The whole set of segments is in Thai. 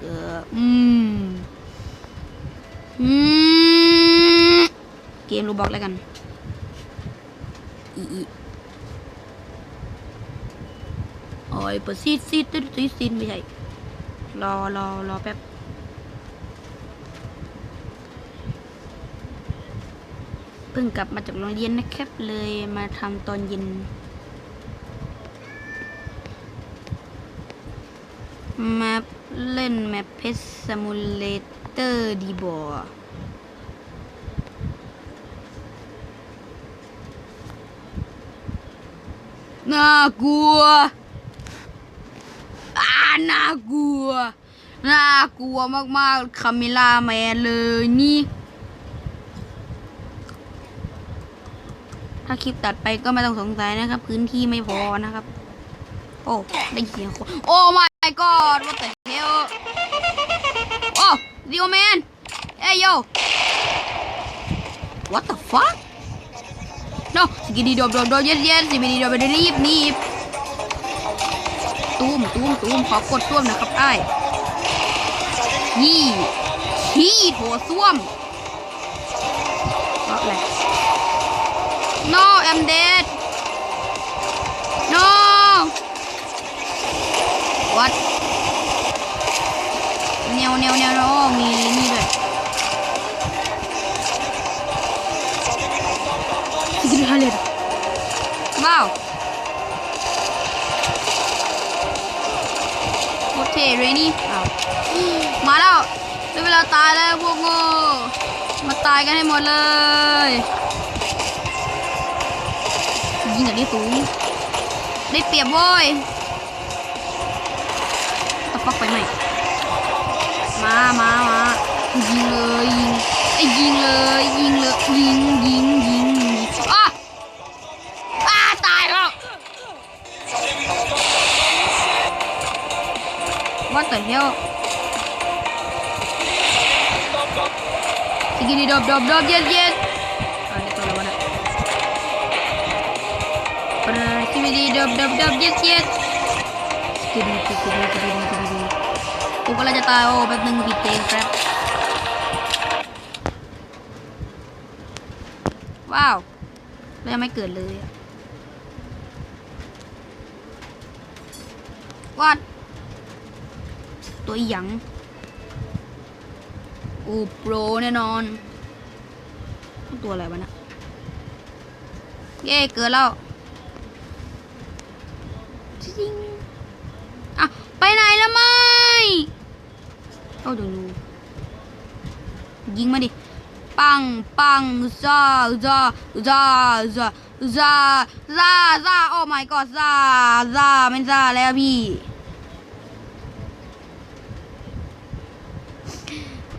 เอออืมอืมเกมรูบอกแล้วกันอีอีโอ้ยเปิดซีดซีดซีดซีดซีดไม่ใช่รอรอรอแป๊บเพิ่งกลับมาจากโรงเรียนนะครับเลยมาทำตอนเย็นมา เล่นแมปเพชรสมูเลเตอร์ดีบอน่ากลัวอ่าน่ากลัว น่ากลัวมากๆคาเมล่าแมนเลยนี่ ถ้าคลิปตัดไปก็ไม่ต้องสงสัยนะครับ พื้นที่ไม่พอนะครับ โอ้ ได้เสียงคนโอ้ my god what the hell โอ้ Dio man hey yo what the fuck no สกิดดีดบดบดบเย็นเย็นสิไม่ดีดบไม่ได้รีบนีบตูมตูมตูมขอกดส้วมนะครับไอ้ยี่ขี้โถส้วมก็อะไร no I'm dead no what แนวแนวแนวโอ้มีนี่ด้วยกินอะไรว้าวโคตรเท่เลยนี่อ้าวมาแล้วได้เวลาตายแล้วพวกโง่มาตายกันให้หมดเลยยิงอย่างนี้สูงได้เปรียบโว้ยตะฟักไปไหม มามามายิงเลยยิงไอ้ยยิงเลยยิงเลยยิงยิงยิงยิงอ้าอ้าตายแล้ว What the hell สกินดีดอบดอบดอบเย็นเย็นอะไรตัวอะไรวะเนี่ย Skibidi dub dub dub yes yes Skibidi skibidi skibidi skibidi กูกำลังจะตายโอ้แป๊บนึงปิดเตงแป๊บว้าวแล้วยังไม่เกิดเลยอะวัดตัวหยังโอ้โปรแน่นอน ตัวอะไรวะนะเย้เกิดแล้วจริงอะไปไหนแล้วไม่ เอาเดี๋ยวดูยิงมาดิปังปังซาซาซาซาซาซาซาโอ้ my god ซาซาไม่ซาแล้วพี่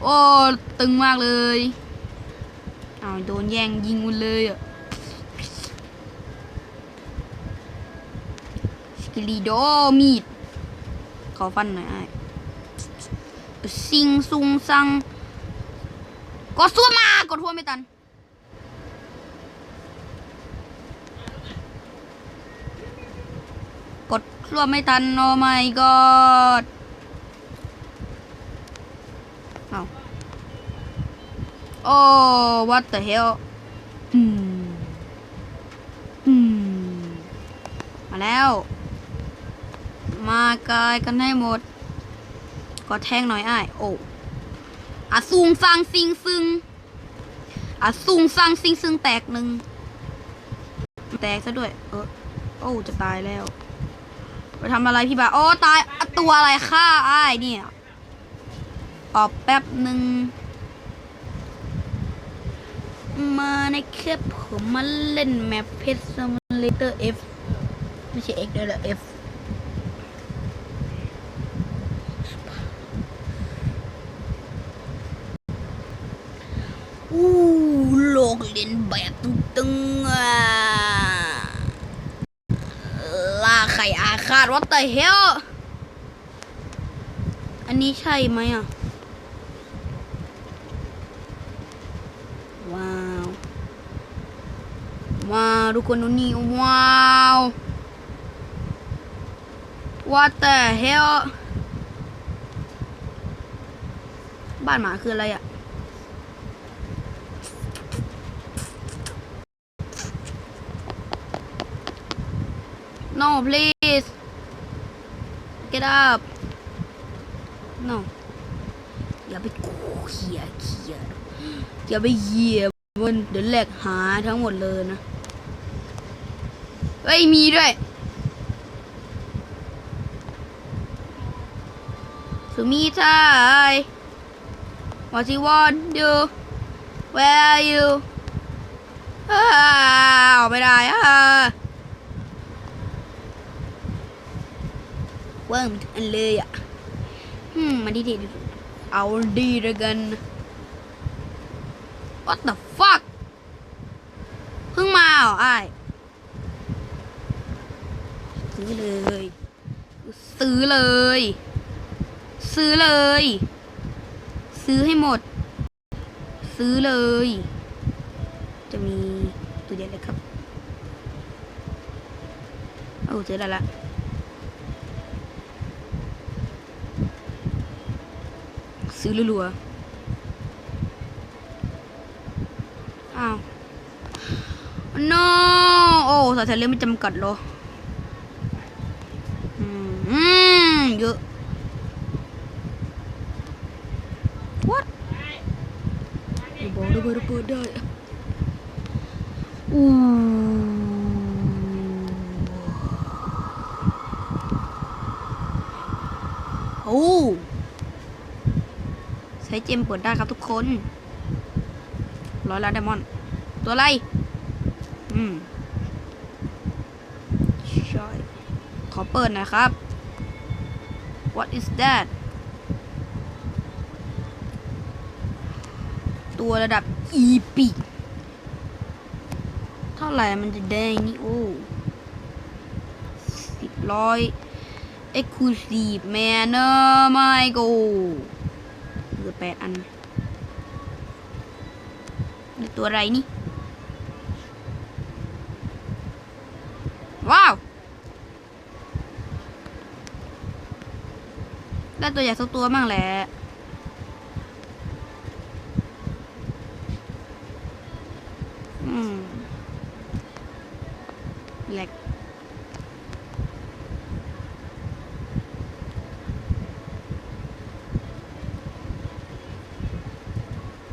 โอ้ ตึงมากเลยเอาโดนแย่งยิงหมดเลยอะสกิลิโดมีด ขอฟันหน่อย ซิงซุงซังกดซัวมากดทัวไม่ตัน กดซัวไม่ทันโอ้ my god เอาโอ้ what the hell อืม อืม มาแล้ว มากายกันให้หมด ก็แท่งน่อยอ้ายโอ้อะซุงซังซิงซึงอะซุงซังซิงซึงแตกหนึ่งแตกซะด้วย เออโอ้จะตายแล้ว ไปทำอะไรพี่บ่าโอ้ตายอะตัวอะไรฆ่าอ้ายเนี่ยออกแป๊บหนึ่งมาในคลิปผมมาเล่นแมปเพชรซิมูเลเตอร์ F ไม่ใช่ X ด้วยละ F อู้ โลกเรียนแบบตึงๆอะล่าไข่อาฆาตวัดแต่เฮลอันนี้ใช่ไหมอะ ว้าว ว้าวทุกคนดูนี่ว้าว What the hell บ้านหมาคืออะไรอะ No please get up No อย่าไปเขี่ยเขี่ยอย่าไปเหยียบมันเดี๋ยวแหลกหาทั้งหมดเลยนะเฮ้ยมีด้วยสุมีทาย What you want do Where are you อ้าวไม่ได้อ่ะเวิร์มอันเลยอะอืมมาดีดีเอาดีล้วกัน What the fuck เพิ่งมาเหรอไอ้ซื้อเลย ซื้อเลย ซื้อเลย ซื้อให้หมด ซื้อเลย จะมีตัวเดียวเลยครับ โอ้เจอแล้วละ ซื้อรัวๆอ้าว no โอ้สายทะเลไม่จำกัดเหรออืมอืมเยอะ what อย่าบอกนะว่าเราเปิดได้อะอู้โอ้ ใช้เจมเปิดได้ครับทุกคน ร้อยล้านไดมอนด์ตัวอะไร อืมใช่ขอเปิดนะครับ what is that ตัวระดับ EP เท่าไหร่มันจะได้นี่โอ้สิบร้อย Exclusive Manner ไม่กู แปดอันนี่ตัวอะไรนี่ ว้าว ได้ตัวใหญ่สักตัวมั่งแหละอืมแหลก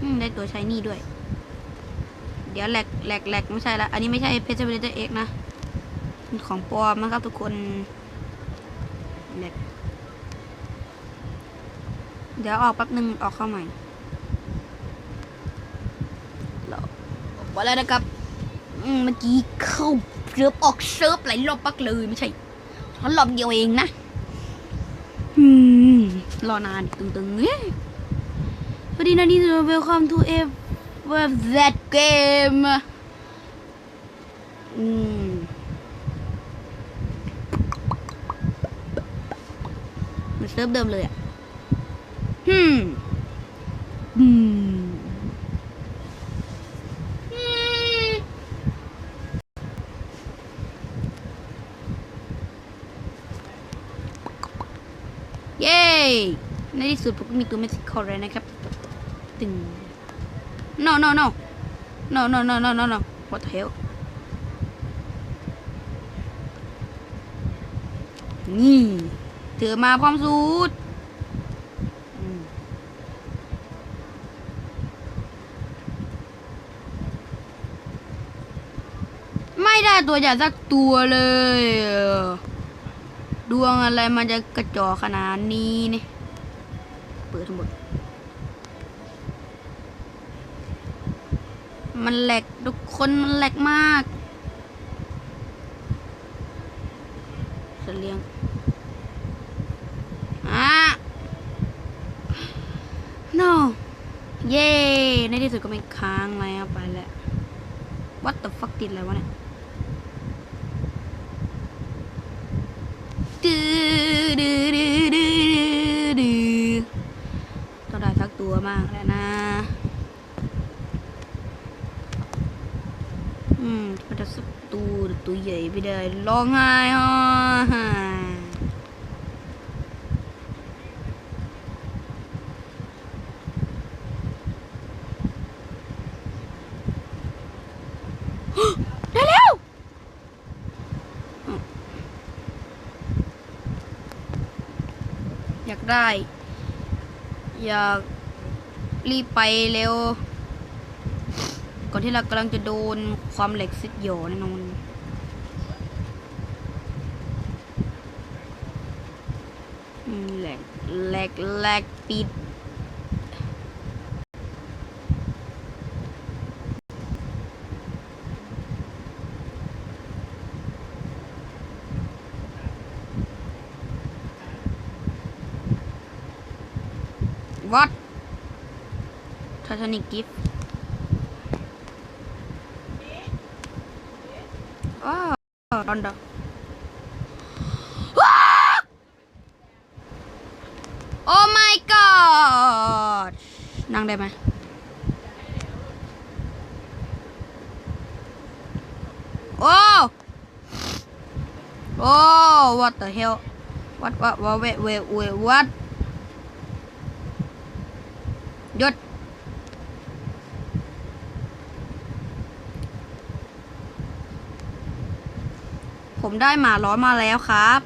อืม ได้ ตัวใช้นี่ด้วย เดี๋ยวแหลกแหลกแหลกไม่ใช่ละ อันนี้ไม่ใช่เพชรเบเตอร์เอ็กนะเป็นของปลอมนะครับทุกคนแหลกเดี๋ยวออกแป๊บนึงออกเข้าใหม่เราออกมาแล้วนะครับเมื่อกี้เข้าเซิร์ฟออกเซิร์ฟหลายรอบปักเลยไม่ใช่ฉันรอบเดียวเองนะอืมรอนานตึงๆเฮ้ย สวัสดีนะนี่ welcome to a of that game อืมมันเซิร์ฟเดิมเลยอะฮึมอืมอืมเย้ ในที่สุดผมก็มีตัวเม็กซิโกแล้วนะครับ ตึง no no no no no no no no no what the hell นี่เธอมาพร้อมสูตรไม่ได้ตัวใหญ่สักตัวเลย ดวงอะไรมันจะกระจอขนาดนี้เนี่ย เปิดทั้งหมด มันแหลกทุกคนมันแหลกมากจะเลี้ยงอะ no เย้ในที่สุดก็ไม่ค้างแล้วไปแล้ว what the fuck ติดอะไรวะเนี่ยดื้อดื้อดื้อดื้อดื้อต้องได้สักตัวมากแล้วนะ ตัวใหญ่ไปเลยร้องไห้ฮะอยากได้ อยากรีบไปเร็ว ก่อนที่เรากำลังจะโดนความเหล็กซิดหย่อแน่นอน กแลกแลกปิดวัดทาทานิกกิฟอ้าวดอนดอ Oh my god นั่ง ได้ไหมโอ้โอ้ what the hell what what what wait wait wait what หยุดผมได้หมาร้อมาแล้วครับ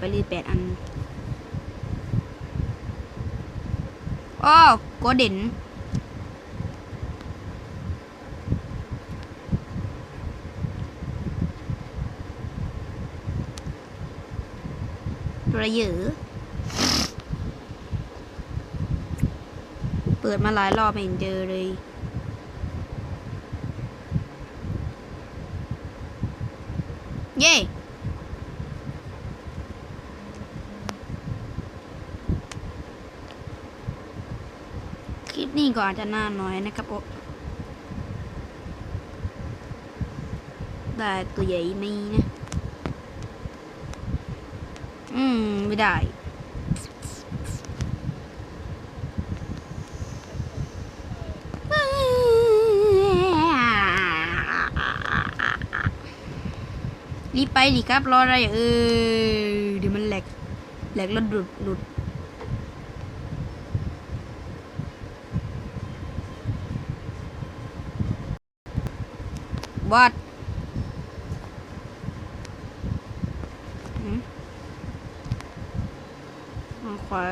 เปิดไปรีแปดอันอ้โกเด่นระเยอเปิดมาหลายรอบไม่เห็นเจอเลย เย่คลิปนี้ ก็อาจจะนานหน่อยนะครับโอได้ตัวใหญ่นี่นะ อืม ไม่ได้ รีบไปดิครับ รออะไรเออเดี๋ยวมันแหลก แหลกแล้วหลุดหลุด วัดหืมมัวา